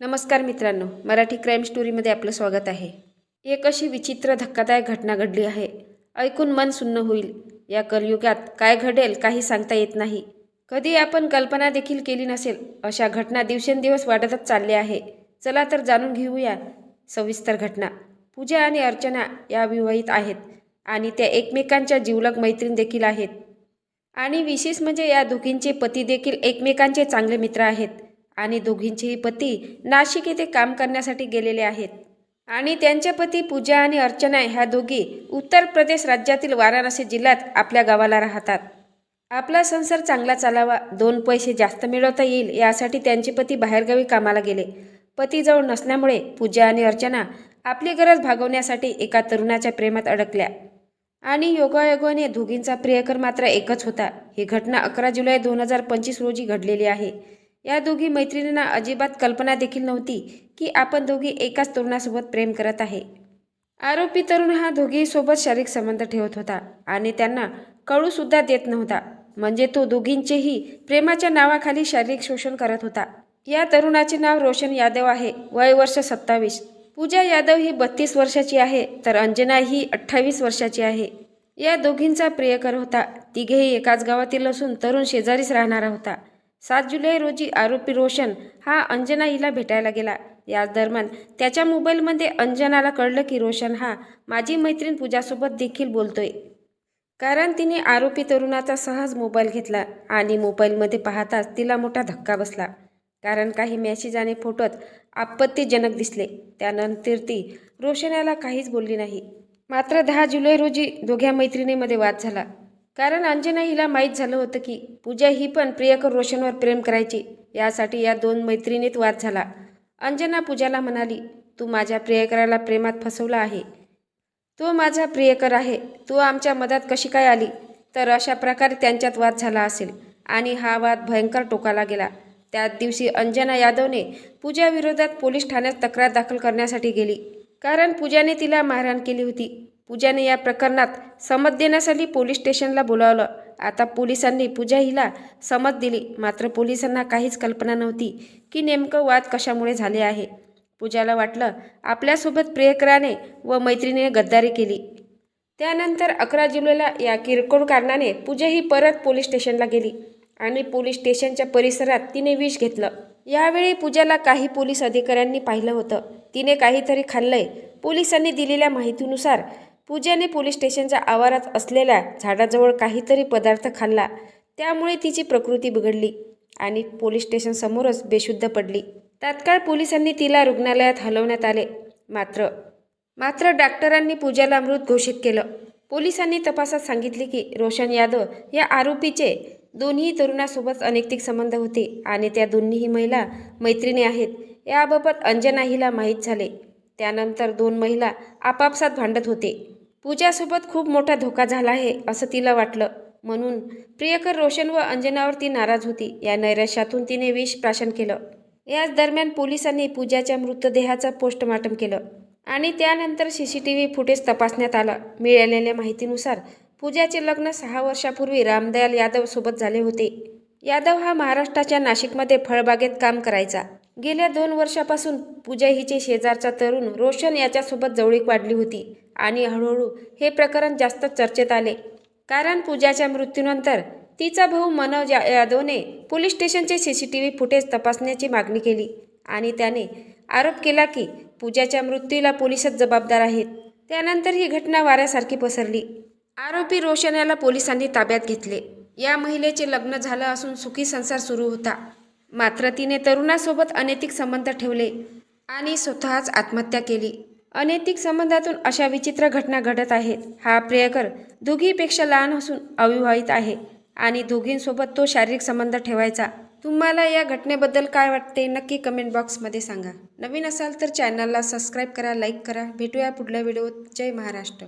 नमस्कार मित्रांनो मराठी क्राईम स्टोरीमध्ये आपलं स्वागत आहे. एक अशी विचित्र धक्कादायक घटना घडली आहे. ऐकून मन सुन्न होईल. या कलयुगात काय घडेल काही सांगता येत नाही. कधी आपण कल्पना देखील केली नसेल अशा घटना दिवसेंदिवस वाढतच चालल्या आहे. चला तर जाणून घेऊया सविस्तर घटना. पूजा आणि अर्चना या विवाहित आहेत आणि त्या एकमेकांच्या जीवलग मैत्रीण देखील आहेत. आणि विशेष म्हणजे या दोघींचे पती देखील एकमेकांचे चांगले मित्र आहेत. आणि दोघींचेही पती नाशिक येथे काम करण्यासाठी गेलेले आहेत. आणि त्यांचे पती पूजा आणि अर्चना ह्या दोघी उत्तर प्रदेश राज्यातील वाराणसी जिल्ह्यात आपल्या गावाला राहतात. आपला संसार चांगला चालावा दोन पैसे जास्त मिळवता येईल यासाठी त्यांचे पती बाहेरगावी कामाला गेले. पतीजवळ नसल्यामुळे पूजा आणि अर्चना आपली गरज भागवण्यासाठी एका तरुणाच्या प्रेमात अडकल्या. आणि योगायोगाने दोघींचा प्रियकर मात्र एकच होता. ही घटना अकरा जुलै दोन हजार पंचवीस रोजी घडलेली आहे. या दोघी मैत्रिणींना अजिबात कल्पना देखील नव्हती की आपण दोघी एकाच तरुणासोबत प्रेम करत आहे. आरोपी तरुण हा दोघीसोबत शारीरिक संबंध ठेवत होता आणि त्यांना कळूसुद्धा देत नव्हता. म्हणजे तो दोघींचेही प्रेमाच्या नावाखाली शारीरिक शोषण करत होता. या तरुणाचे नाव रोशन यादव आहे. वय वर्ष सत्तावीस. पूजा यादव ही बत्तीस वर्षाची आहे तर अंजना ही अठ्ठावीस वर्षाची आहे. या दोघींचा प्रियकर होता. तिघेही एकाच गावातील असून तरुण शेजारीच राहणारा होता. सात जुलै रोजी आरोपी रोशन हा अंजना हिला भेटायला गेला. याच दरम्यान त्याच्या मोबाईलमध्ये अंजनाला कळलं की रोशन हा माझी मैत्रीण पूजासोबत देखील बोलतोय. कारण तिने आरोपी तरुणाचा सहज मोबाईल घेतला आणि मोबाईलमध्ये पाहताच तिला मोठा धक्का बसला. कारण काही मेसेज आणि फोटोत आपत्तीजनक दिसले. त्यानंतर ती रोशन याला काहीच बोलली नाही. मात्र दहा जुलै रोजी दोघ्या मैत्रिणीमध्ये वाद झाला. कारण अंजना हिला माहीत झालं होतं की पूजा ही पण प्रियकर रोशनवर प्रेम करायची. यासाठी या दोन मैत्रिणीत वाद झाला. अंजना पूजाला म्हणाली तू माझ्या प्रियकराला प्रेमात फसवला आहे. तो माझा प्रियकर आहे. तू आमच्या मदत कशी काय आली? तर अशा प्रकारे त्यांच्यात वाद झाला असेल. आणि हा वाद भयंकर टोकाला गेला. त्याच दिवशी अंजना यादवने पूजाविरोधात पोलीस ठाण्यात तक्रार दाखल करण्यासाठी गेली. कारण पूजाने तिला मारहाण केली होती. पूजाने या प्रकरणात समज देण्यासाठी पोलीस स्टेशनला बोलावलं. आता पोलिसांनी पूजा हिला समज दिली. मात्र पोलिसांना काहीच कल्पना नव्हती की नेमकं वाद कशामुळे झाले आहे. पूजाला वाटलं आपल्यासोबत प्रियकराने व मैत्रिणीने गद्दारी केली. त्यानंतर अकरा जुलैला या किरकोळ कारणाने पूजा ही परत पोलीस स्टेशनला गेली आणि पोलीस स्टेशनच्या परिसरात तिने विष घेतलं. यावेळी पूजाला काही पोलीस अधिकाऱ्यांनी पाहिलं होतं. तिने काहीतरी खाल्लंय. पोलिसांनी दिलेल्या माहितीनुसार पूजाने पोलीस स्टेशनच्या आवारात असलेल्या झाडाजवळ काहीतरी पदार्थ खाल्ला. त्यामुळे तिची प्रकृती बिघडली आणि पोलीस स्टेशनसमोरच बेशुद्ध पडली. तात्काळ पोलिसांनी तिला रुग्णालयात हलवण्यात आले. मात्र मात्र डॉक्टरांनी पूजाला मृत घोषित केलं. पोलिसांनी तपासात सांगितले की रोशन यादव या आरोपीचे दोन्ही तरुणासोबत अनैतिक संबंध होते आणि त्या दोन्हीही महिला मैत्रिणी आहेत. याबाबत अंजना हिला माहीत झाले. त्यानंतर दोन महिला आपापसात भांडत होते. पूजासोबत खूप मोठा धोका झाला आहे असं तिला वाटलं. म्हणून प्रियकर रोशन व अंजनावर ती नाराज होती. या नैराश्यातून तिने विष प्राशन केलं. याच दरम्यान पोलिसांनी पूजाच्या मृतदेहाचं पोस्टमार्टम केलं आणि त्यानंतर C C T V footage तपासण्यात आलं. मिळालेल्या माहितीनुसार पूजाचे लग्न सहा वर्षापूर्वी रामदयाल यादव सोबत झाले होते. यादव हा महाराष्ट्राच्या नाशिकमध्ये फळबागेत काम करायचा. गेल्या दोन वर्षापासून पूजा हिचे शेजारचा तरुण रोशन याच्यासोबत जवळीक वाढली होती आणि हळूहळू हे प्रकरण जास्त चर्चेत आले. कारण पूजाच्या मृत्यूनंतर तिचा भाऊ मनोज या- यादवने police station C C T V footage तपासण्याची मागणी केली आणि त्याने आरोप केला की पूजाच्या मृत्यूला पोलीसच जबाबदार आहेत. त्यानंतर ही घटना वाऱ्यासारखी पसरली. आरोपी रोशन याला पोलिसांनी ताब्यात घेतले. या महिलेचे लग्न झालं असून सुखी संसार सुरू होता. मात्र तिने तरुणासोबत अनैतिक संबंध ठेवले आणि स्वतःच आत्महत्या केली. अनैतिक संबंधातून अशा विचित्र घटना घडत आहेत. हा प्रियकर दोघीपेक्षा लहान असून अविवाहित आहे आणि दोघींसोबत तो शारीरिक संबंध ठेवायचा. तुम्हाला या घटनेबद्दल काय वाटते नक्की कमेंट बॉक्समध्ये सांगा. नवीन असाल तर चॅनलला सबस्क्राईब करा लाईक करा. भेटूया पुढल्या व्हिडिओत. जय महाराष्ट्र.